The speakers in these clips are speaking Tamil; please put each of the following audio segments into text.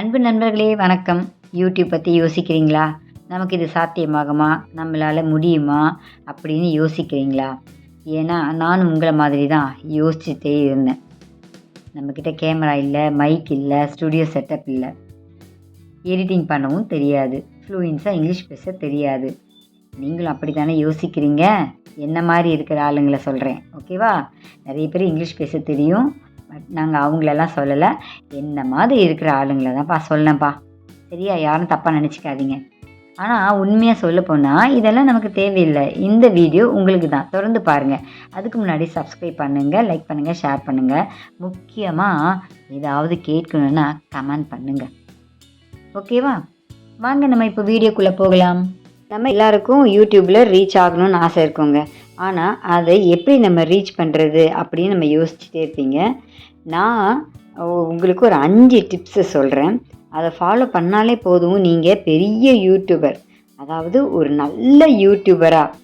அன்பு நண்பர்களே வணக்கம். யூடியூப் பற்றி யோசிக்கிறீங்களா? நமக்கு இது சாத்தியமாகுமா? நம்மளால் முடியுமா? அப்படின்னு யோசிக்கிறீங்களா? ஏன்னா நானும் உங்களை மாதிரி தான் யோசிச்சுட்டே இருந்தேன். நம்மக்கிட்ட கேமரா இல்லை மைக் இல்லை ஸ்டுடியோ செட்டப் இல்லை. எடிட்டிங் பண்ணவும் தெரியாது. ஃப்ளூயன்ஸாக இங்கிலீஷ் பேச தெரியாது. நீங்களும் அப்படி தானே யோசிக்கிறீங்க? என்ன மாதிரி இருக்கிற ஆளுங்களை சொல்கிறேன் ஓகேவா நிறைய பேர் இங்கிலீஷ் பேச தெரியும். பட் நாங்கள் அவங்களெல்லாம் சொல்லலை. என்ன மாதிரி இருக்கிற ஆளுங்களை தான்ப்பா சொன்னேன்ப்பா சரியா? யாரும் தப்பாக நினச்சிக்காதீங்க. ஆனால் உண்மையாக சொல்ல போனால் இதெல்லாம் நமக்கு தேவையில்லை. இந்த வீடியோ உங்களுக்கு தான். தொடர்ந்து பாருங்கள் அதுக்கு முன்னாடி சப்ஸ்கிரைப் பண்ணுங்கள் லைக் பண்ணுங்கள் ஷேர் பண்ணுங்கள் முக்கியமாக ஏதாவது கேட்கணுன்னா கமெண்ட் பண்ணுங்கள் ஓகேவா வாங்க நம்ம இப்போ வீடியோக்குள்ளே போகலாம். நம்ம எல்லாருக்கும் யூடியூப்பில் ரீச் ஆகணும்னு ஆசை இருக்குங்க. ஆனால் அதை எப்படி நம்ம ரீச் பண்ணுறது அப்படின்னு நம்ம யோசிச்சுட்டே இருப்பீங்க. நான் உங்களுக்கு ஒரு அஞ்சு டிப்ஸை சொல்கிறேன் அதை ஃபாலோ பண்ணாலே போதும். நீங்கள் பெரிய யூடியூபர் அதாவது ஒரு நல்ல யூடியூபராக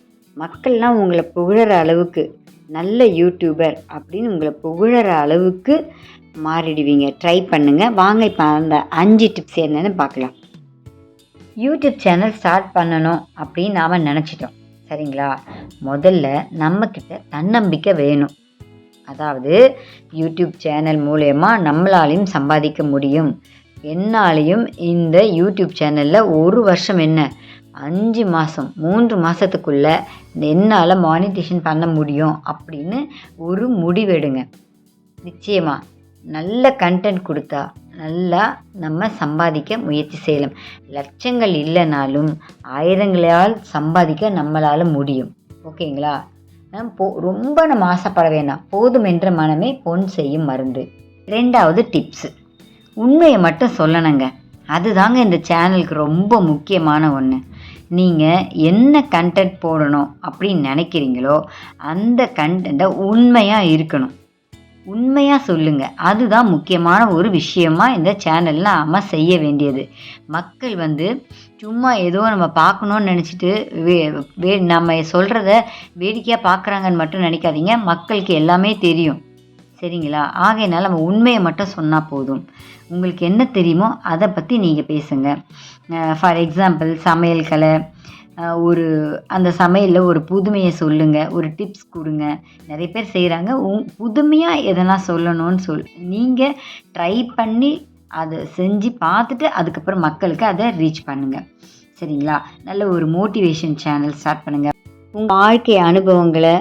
மக்கள்லாம் உங்களை புகழற அளவுக்கு நல்ல யூடியூபர் அப்படின்னு உங்களை புகழற அளவுக்கு மாறிடுவீங்க. ட்ரை பண்ணுங்கள் வாங்க இப்போ அந்த அஞ்சு டிப்ஸ் என்னென்னு பார்க்கலாம். யூடியூப் சேனல் ஸ்டார்ட் பண்ணணும் அப்படின்னு நாம் நினச்சிட்டோம். சரிங்களா? முதல்ல நம்மக்கிட்ட தன்னம்பிக்கை வேணும். அதாவது யூடியூப் சேனல் மூலயமா நம்மளாலையும் சம்பாதிக்க முடியும். என்னாலையும் இந்த யூடியூப் சேனலில் ஒரு வருஷம் என்ன? அஞ்சு மாதம் மூன்று மாதத்துக்குள்ளே என்னால் மானிட்டேஷன் பண்ண முடியும் அப்படின்னு ஒரு முடிவெடுங்க. நிச்சயமாக நல்ல கண்டென்ட் கொடுத்தா நல்லா நம்ம சம்பாதிக்க முயற்சி செய்யலாம். லட்சங்கள் இல்லைனாலும் ஆயிரங்களால் சம்பாதிக்க நம்மளால் முடியும். ஓகேங்களா? போ ரொம்ப நம்ம ஆசைப்பட வேணாம். போதும் என்ற மனமே பொன் செய்யும் மருந்து. ரெண்டாவது டிப்ஸு உண்மையை மட்டும் சொல்லணுங்க. அதுதாங்க இந்த சேனலுக்கு ரொம்ப முக்கியமான ஒன்று நீங்கள் என்ன கண்டென்ட் போடணும் அப்படின்னு நினைக்கிறீங்களோ அந்த கண்டென்ட்டை உண்மையாக இருக்கணும். உண்மையாக சொல்லுங்கள் அதுதான் முக்கியமான ஒரு விஷயமா இந்த சேனலில் நம்ம செய்ய வேண்டியது. மக்கள் வந்து சும்மா ஏதோ நம்ம பார்க்கணுன்னு நினச்சிட்டு வே வே நம்ம சொல்கிறத வேடிக்கையாக பார்க்குறாங்கன்னு மட்டும் நினைக்காதீங்க. மக்களுக்கு எல்லாமே தெரியும். சரிங்களா? ஆகையினால நம்ம உண்மையை மட்டும் சொன்னால் போதும். உங்களுக்கு என்ன தெரியுமோ அதை பற்றி நீங்கள் பேசுங்க. ஃபார் எக்ஸாம்பிள் சமையல் கலை ஒரு அந்த சமையலில் ஒரு புதுமையை சொல்லுங்கள் ஒரு டிப்ஸ் கொடுங்க. நிறைய பேர் செய்கிறாங்க உங் புதுமையாக எதனா சொல்லணும்னு சொல் நீங்கள் ட்ரை பண்ணி அதை செஞ்சு பார்த்துட்டு அதுக்கப்புறம் மக்களுக்கு அதை ரீச் பண்ணுங்கள் சரிங்களா? நல்ல ஒரு மோட்டிவேஷன் சேனல் ஸ்டார்ட் பண்ணுங்கள் உங்கள் வாழ்க்கை அனுபவங்களை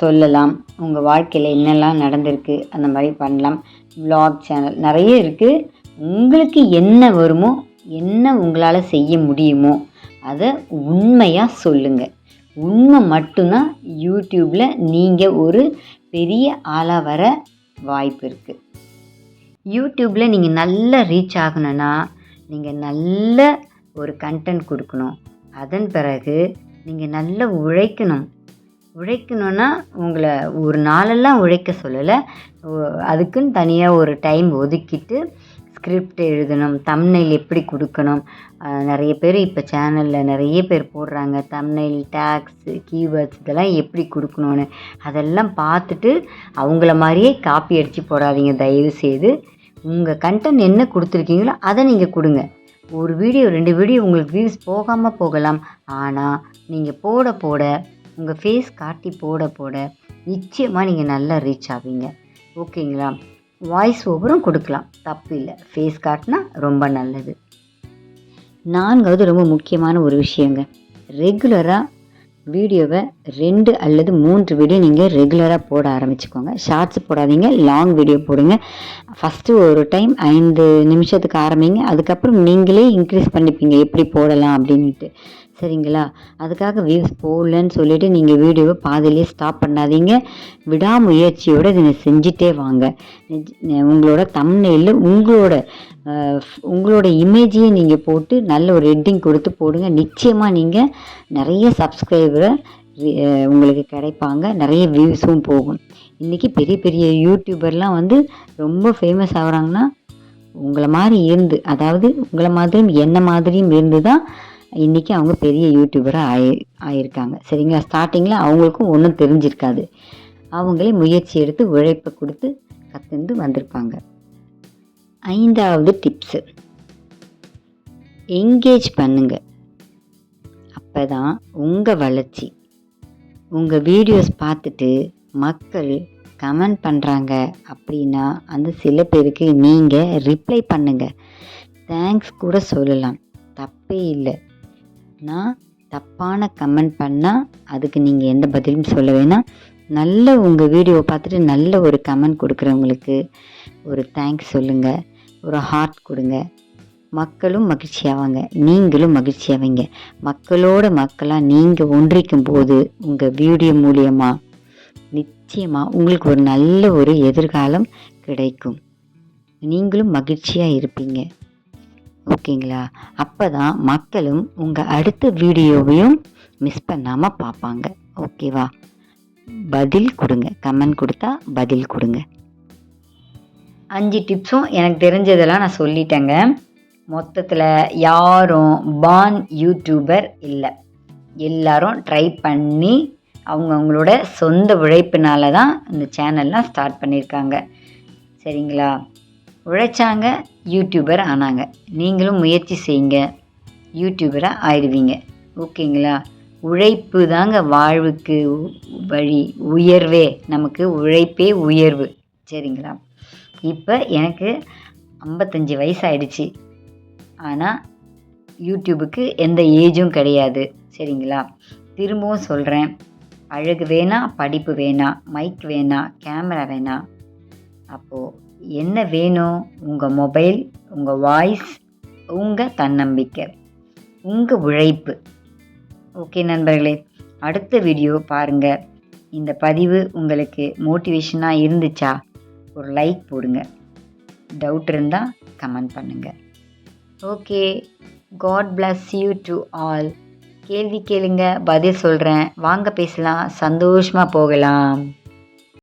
சொல்லலாம். உங்கள் வாழ்க்கையில் என்னெல்லாம் நடந்திருக்கு அந்த மாதிரி பண்ணலாம். வ்ளாக் சேனல் நிறைய இருக்குது உங்களுக்கு என்ன வருமோ என்ன உங்களால் செய்ய முடியுமோ அதை உண்மையாக சொல்லுங்கள் உண்மை மட்டும்தான் யூடியூப்பில் நீங்கள் ஒரு பெரிய ஆளாக வர வாய்ப்பு இருக்குது யூடியூப்பில் நீங்கள் நல்ல ரீச் ஆகணும்னா நீங்கள் நல்ல ஒரு கண்டென்ட் கொடுக்கணும். அதன் பிறகு நீங்கள் நல்லா உழைக்கணும். உழைக்கணுன்னா உங்களை ஒரு நாளெல்லாம் உழைக்க சொல்லலை. அதுக்குன்னு தனியாக ஒரு டைம் ஒதுக்கிட்டு ஸ்கிரிப்ட் எழுதணும் தம்னைல் எப்படி கொடுக்கணும் நிறைய பேர் இப்போ சேனலில் நிறைய பேர் போடுறாங்க தம்னைல் டேக்ஸ் கீவேர்ட்ஸ் இதெல்லாம் எப்படி கொடுக்கணுன்னு அதெல்லாம் பார்த்துட்டு அவங்கள மாதிரியே காப்பி அடித்து போடாதீங்க. தயவு செய்து உங்கள் கண்டென்ட் என்ன கொடுத்துருக்கீங்களோ அதை நீங்கள் கொடுங்க. ஒரு வீடியோ ரெண்டு வீடியோ உங்களுக்கு வியூஸ் போகாமல் போகலாம். ஆனால் நீங்கள் போட போட உங்கள் ஃபேஸ் காட்டி போட போட நிச்சயமாக நீங்கள் நல்லா ரீச் ஆவீங்க. ஓகேங்களா? வாய்ஸ் ஓவரும் கொடுக்கலாம். தப்பு இல்லை. ஃபேஸ் காட்டினா ரொம்ப நல்லது. நான்காவது ரொம்ப முக்கியமான ஒரு விஷயங்க. ரெகுலராக வீடியோவை ரெண்டு அல்லது மூன்று வீடியோ நீங்கள் ரெகுலராக போட ஆரம்பிச்சுக்கோங்க. ஷார்ட்ஸ் போடாதீங்க லாங் வீடியோ போடுங்க. ஃபஸ்ட்டு ஒரு டைம் ஐந்து நிமிஷத்துக்கு ஆரம்பிங்க. அதுக்கப்புறம் நீங்களே இன்க்ரீஸ் பண்ணிப்பீங்க. எப்படி போடலாம் அப்படின்ட்டு சரிங்களா? அதுக்காக வியூஸ் போடலன்னு சொல்லிவிட்டு நீங்கள் வீடியோவை பாதிலேயே ஸ்டாப் பண்ணாதீங்க. விடாமுயற்சியோடு இதை செஞ்சுட்டே வாங்க. உங்களோட தமிழில் உங்களோட உங்களோட இமேஜையே நீங்கள் போட்டு நல்ல ஒரு ஹெட்டிங் கொடுத்து போடுங்க. நிச்சயமாக நீங்கள் நிறைய சப்ஸ்கிரைபரை உங்களுக்கு கிடைப்பாங்க. நிறைய வியூஸும் போகும். இன்றைக்கி பெரிய பெரிய யூடியூபர்லாம் வந்து ரொம்ப ஃபேமஸ் ஆகிறாங்கன்னா உங்களை மாதிரி இருந்து அதாவது உங்களை மாதிரியும் என்ன மாதிரியும் இருந்து தான் இன்றைக்கி அவங்க பெரிய யூடியூபராக ஆயி ஆயிருக்காங்க. சரிங்களா? ஸ்டார்டிங்கில் அவங்களுக்கும் ஒன்றும் தெரிஞ்சிருக்காது. அவங்களே முயற்சி எடுத்து உழைப்பை கொடுத்து கற்றுந்து வந்திருப்பாங்க. ஐந்தாவது டிப்ஸு என்கேஜ் பண்ணுங்க. அப்போ தான் உங்கள் வளர்ச்சி உங்கள் வீடியோஸ் பார்த்துட்டு மக்கள் கமெண்ட் பண்ணுறாங்க அப்படின்னா அந்த சில பேருக்கு நீங்கள் ரிப்ளை பண்ணுங்கள் தேங்க்ஸ் கூட சொல்லலாம். தப்பே இல்லை. நான் தப்பான கமெண்ட் பண்ணால் அதுக்கு நீங்கள் எந்த பதிலும் சொல்ல வேணாம். நல்ல உங்கள் வீடியோவை பார்த்துட்டு நல்ல ஒரு கமெண்ட் கொடுக்குறவங்களுக்கு ஒரு தேங்க்ஸ் சொல்லுங்கள் ஒரு ஹார்ட் கொடுங்க. மக்களும் மகிழ்ச்சியாவாங்க. நீங்களும் மகிழ்ச்சியாவீங்க. மக்களோட மக்களாக நீங்கள் ஒன்றிக்கும் போது உங்கள் வீடியோ மூலியமாக நிச்சயமாக உங்களுக்கு ஒரு நல்ல ஒரு எதிர்காலம் கிடைக்கும். நீங்களும் மகிழ்ச்சியாக இருப்பீங்க. ஓகேங்களா? அப்போ தான் மக்களும் உங்கள் அடுத்த வீடியோவையும் மிஸ் பண்ணாமல் பார்ப்பாங்க. ஓகேவா? பதில் கொடுங்க. கமெண்ட் கொடுத்தா பதில் கொடுங்க. அஞ்சு டிப்ஸும் எனக்கு தெரிஞ்சதெல்லாம் நான் சொல்லிட்டேங்க. மொத்தத்தில் யாரும் பான் யூடியூபர் இல்லை. எல்லாரும் ட்ரை பண்ணி அவங்கவுங்களோட சொந்த உழைப்பினால தான் இந்த சேனல்லாம் ஸ்டார்ட் பண்ணியிருக்காங்க. சரிங்களா? உழைச்சாங்க யூடியூபர் ஆனாங்க. நீங்களும் முயற்சி செய்யுங்க. யூடியூபராக ஆயிடுவீங்க. ஓகேங்களா? உழைப்பு தாங்க வாழ்வுக்கு வழி உயர்வே. நமக்கு உழைப்பே உயர்வு. சரிங்களா? இப்போ எனக்கு ஐம்பத்தஞ்சு வயசு ஆயிடுச்சு ஆனால் யூடியூபுக்கு எந்த ஏஜும் கிடையாது. சரிங்களா? திரும்பவும் சொல்கிறேன் அழகு வேணாம் படிப்பு வேணாம் மைக் வேணாம் கேமரா வேணாம் அப்போது என்ன வேணும்? உங்கள் மொபைல் உங்கள் வாய்ஸ் உங்கள் தன்னம்பிக்கை உங்கள் உழைப்பு. ஓகே நண்பர்களே அடுத்த வீடியோ பாருங்கள் இந்த பதிவு உங்களுக்கு மோட்டிவேஷனாக இருந்துச்சா? ஒரு லைக் போடுங்க. டவுட் இருந்தால் கமெண்ட் பண்ணுங்கள் okay God bless you to all கேள்வி கேளுங்க பதில் சொல்கிறேன் வாங்க பேசலாம். சந்தோஷமாக போகலாம்.